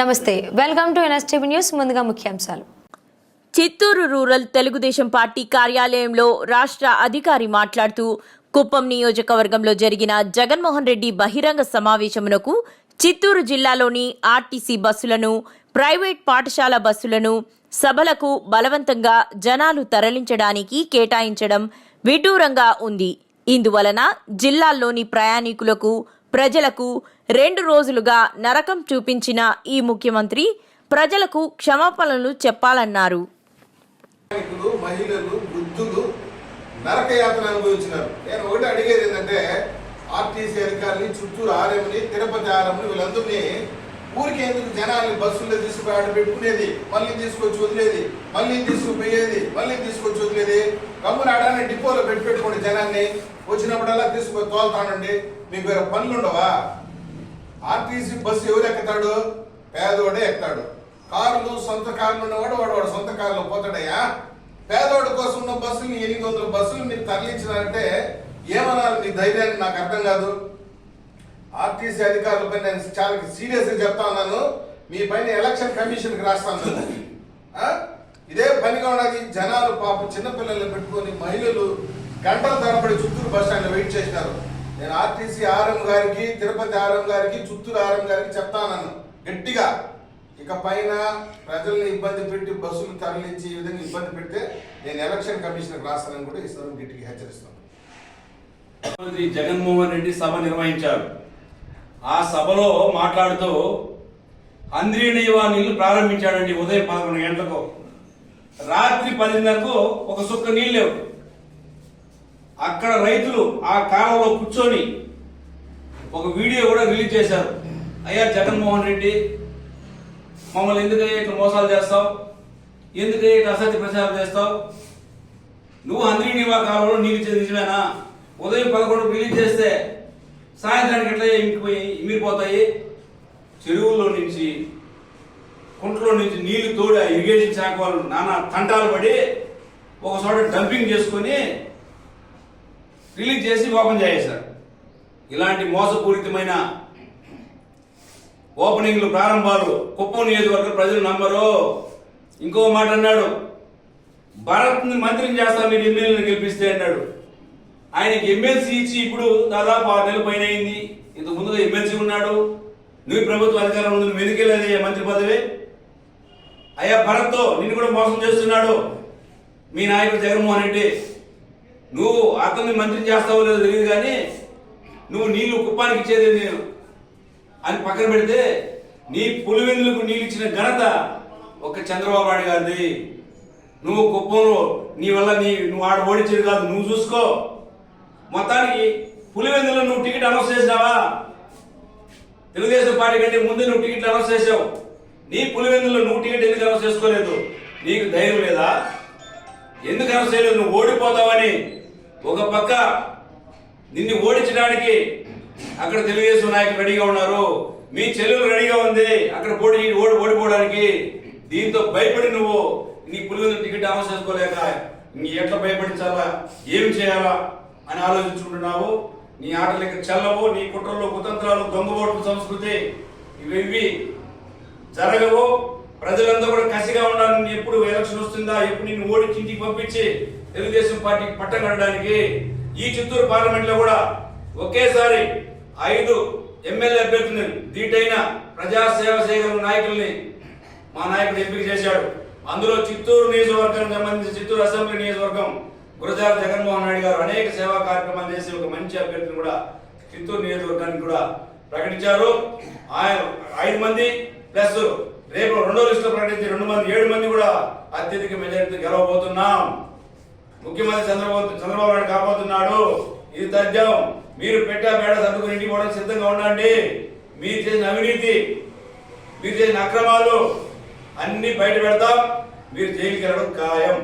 నమస్తే welcome to NSTV news ముందుగా ముఖ్యాంశాలు. చిత్తూరు రూరల్ తెలుగుదేశం పార్టీ కార్యాలయంలో రాష్ట్ర అధికారి మాట్లాడుతూ కుప్పం నియోజకవర్గంలో జరిగిన జగన్మోహన్ రెడ్డి బహిరంగ సమావేశమునకు చిత్తూరు జిల్లాలోని ఆర్టీసీ బస్సులను ప్రైవేట్ పాఠశాల బస్సులను సభలకు బలవంతంగా జనాలు తరలించడానికి కేటాయించడం విడ్డూరంగా ఉంది. ఇందువలన జిల్లాల్లోని ప్రయాణికులకు ప్రజలకు రెండు రోజులుగా నరకం చూపించిన ఈ ముఖ్యమంత్రి ప్రజలకు క్షమాపణలు చెప్పాలన్నారు. మహిళలు వృద్ధులు అనుభవించినారు. నేను ఒకటి అడిగేది ఏంటంటే ఆర్టీసీ అధికారులు చిత్తూరు ఆర్ఎంని తిరుపతి ఆర్ఎంని వీళ్ళందరినీ ఊరికి ఎందుకు జనాల్ని బస్సుల్లో తీసుకుపోయి ఆడ పెట్టుకునేది? మళ్ళీ తీసుకొచ్చి వదిలేది? మళ్ళీ తీసుకుపోయేది? మళ్ళీ తీసుకొచ్చి వదిలేది? గమ్మున డిపోలో పెట్టి పెట్టుకోండి జనాన్ని వచ్చినప్పుడల్లా తీసుకుపోయి తోలుతానండి మీకు వేరే పనులు ఉండవా? ఆర్టీసీ బస్సు ఎవరు ఎక్కుతాడు? పేదోడే ఎక్కుతాడు. కార్లు సొంత కార్లు ఉన్నవాడు వాడు వాడు సొంత కారులో పోతాడయ్యా. పేదోడి కోసం ఉన్న బస్సులు ఎనిమిది వందల బస్సులు మీరు తరలించినారంటే ఏమనాలి? మీ ధైర్యాన్ని నాకు అర్థం కాదు. ఆర్టీసీ అధికారులపై నేను చాలా సీరియస్గా చెప్తా ఉన్నాను. మీ పైన ఎలక్షన్ కమిషన్కి రాస్తాను ఇదే పనిగా ఉన్నది జనాలు పాపం చిన్నపిల్లల్ని పెట్టుకొని మహిళలు గంటల తరబడి చిత్తూరు బస్ స్టాండ్ వెయిట్ చేసినారు. నేను ఆర్టీసీ ఆర్ఎం గారికి తిరుపతి ఆర్ఎం గారికి చిత్తూరు ఆర్ఎం గారికి చెప్తాను గట్టిగా. ఇక పైన ప్రజల్ని ఇబ్బంది పెట్టి బస్సులు తరలించి ఈ విధంగా ఇబ్బంది పెడితే నేను ఎలక్షన్ కమిషన్కి రాస్తానని కూడా ఈ గట్టిగా హెచ్చరిస్తాను ముఖ్యమంత్రి జగన్మోహన్ రెడ్డి సభ నిర్వహించారు. ఆ సభలో మాట్లాడుతూ అంద్రీనీవా నీళ్ళు ప్రారంభించాడండి ఉదయం పదకొండు గంటలకు. రాత్రి పదిన్నరకు ఒక సుక్క నీళ్ళు లేవు. అక్కడ రైతులు ఆ కాలంలో కూర్చొని ఒక వీడియో కూడా రిలీజ్ చేశారు. అయ్యా జగన్మోహన్ రెడ్డి మమ్మల్ని ఎందుకయ్యా ఇట్లా మోసాలు చేస్తావు? ఎందుకయ్యా ఇట్లా అసత్య ప్రచారం చేస్తావు? నువ్వు అంద్రీనివా కాలంలో నీళ్ళు ఇచ్చేది నిజమేనా? ఉదయం పదకొండు రిలీజ్ చేస్తే సాయంత్రానికి ఎట్లా ఇంకిపోయి ఇమిరిపోతాయి? చెరువుల్లో నుంచి కుంటలో నుంచి నీళ్ళు తోడి ఆ ఇరిగేషన్ శాఖ వాళ్ళు నానా తంటాలు పడి ఒక చోట డంపింగ్ చేసుకొని రిలీజ్ చేసి ఓపెన్ చేసేశారు. ఇలాంటి మోసపూరితమైన ఓపెనింగ్లు ప్రారంభాలు కుప్పం నియోజకవర్గ ప్రజలు నమ్మరు. ఇంకో మాట అన్నాడు భరత్ని మంత్రిని చేస్తా మీరు ఎమ్మెల్యేని గెలిపిస్తే అన్నాడు. ఆయనకి ఎమ్మెల్సీ ఇచ్చి ఇప్పుడు దాదాపు ఆరు నెలలు పైన అయింది. ఇంతకు ముందుగా ఎమ్మెల్సీ ఉన్నాడు. నువ్వు ప్రభుత్వ అధికారం ఉంది నువ్వు మంత్రి పదవి? అయ్యా భరత్తో నిన్ను కూడా మోసం చేస్తున్నాడు. మీ నాయకుడు జగన్మోహన్ రెడ్డి. నువ్వు అతన్ని మంత్రి చేస్తావో లేదో తెలియదు కానీ నువ్వు నీళ్ళు కుప్పానికి ఇచ్చేది నేను అని పక్కన పెడితే నీ పులివెందులకు నీళ్ళు ఇచ్చిన ఘనత ఒక చంద్రబాబు నాయుడు గారిది. నువ్వు కుప్పంలో నీ వల్ల నీ నువ్వు ఆడ ఓడించేది కాదు నువ్వు చూసుకో. మొత్తానికి పులివెందులో నువ్వు టికెట్ అనౌన్స్ చేసినావా? తెలుగుదేశం పార్టీ కంటే ముందే నువ్వు టికెట్ అనౌన్స్ చేసావు. నీ పులివెందులో నువ్వు టికెట్ ఎందుకు అనౌన్స్ చేసుకోలేదు? నీకు ధైర్యం లేదా? ఎందుకు అనౌన్స్ చేయలేదు? నువ్వు ఓడిపోతావని ఒక పక్క నిన్ను ఓడించడానికి అక్కడ తెలుగుదేశం నాయకులు రెడీగా ఉన్నారు. మీ చెల్లెలు రెడీగా ఉంది. అక్కడ పోటీ ఓడి ఓడిపోవడానికి. దీంతో భయపడి నువ్వు నీ పులివెందుల టికెట్ అనౌన్స్ చేసుకోలేక నీ ఎట్లా భయపడించాలా? ఏం చేయాలా? అని ఆలోచించుకుంటున్నావు. నీ ఆటలు ఇక్కడ చల్లవు నీ కుట్రలు కుతంత్రాలు దొంగబోటు సంస్కృతి ఇవి జరగవు. ప్రజలంతా కూడా కసిగా ఉన్నారు. ఎప్పుడు ఎలక్షన్ వస్తుందా? ఎప్పుడు నిన్ను ఓడించి ఇంటికి పంపించి తెలుగుదేశం పార్టీకి పట్టం కట్టడానికి ఈ చిత్తూరు పార్లమెంట్లో కూడా ఒకేసారి ఐదు ఎమ్మెల్యే అభ్యర్థులను దీటైన ప్రజాసేవ చేయగల నాయకుల్ని మా నాయకుడు ఎంపిక చేశాడు. అందులో చిత్తూరు నియోజకవర్గానికి సంబంధించి చిత్తూరు అసెంబ్లీ నియోజకవర్గం గురజాల జగన్మోహన్ రెడ్డి గారు అనేక సేవా కార్యక్రమాలు చేసి ఒక మంచి అభ్యర్థిని కూడా చిత్తూరు నియోజకవర్గానికి కూడా ప్రకటించారు. ఆయన ఐదు మంది ప్లస్ రేపు రెండో లిస్టులో ప్రకటించి రెండు మంది ఏడు మంది కూడా అత్యధిక మెజారిటీ గెలవబోతున్నాం. ముఖ్యమంత్రి చంద్రబాబు చంద్రబాబు నాయుడు కాబోతున్నాడు ఇది తథ్యం. మీరు పెట్టా బేడ సర్దుకుని ఇంటికి పోవడానికి సిద్ధంగా ఉండండి. మీరు చేసిన అవినీతి మీరు చేసిన అక్రమాలు అన్ని బయట పెడతాం. మీరు జైలుకి వెళ్ళడం ఖాయం.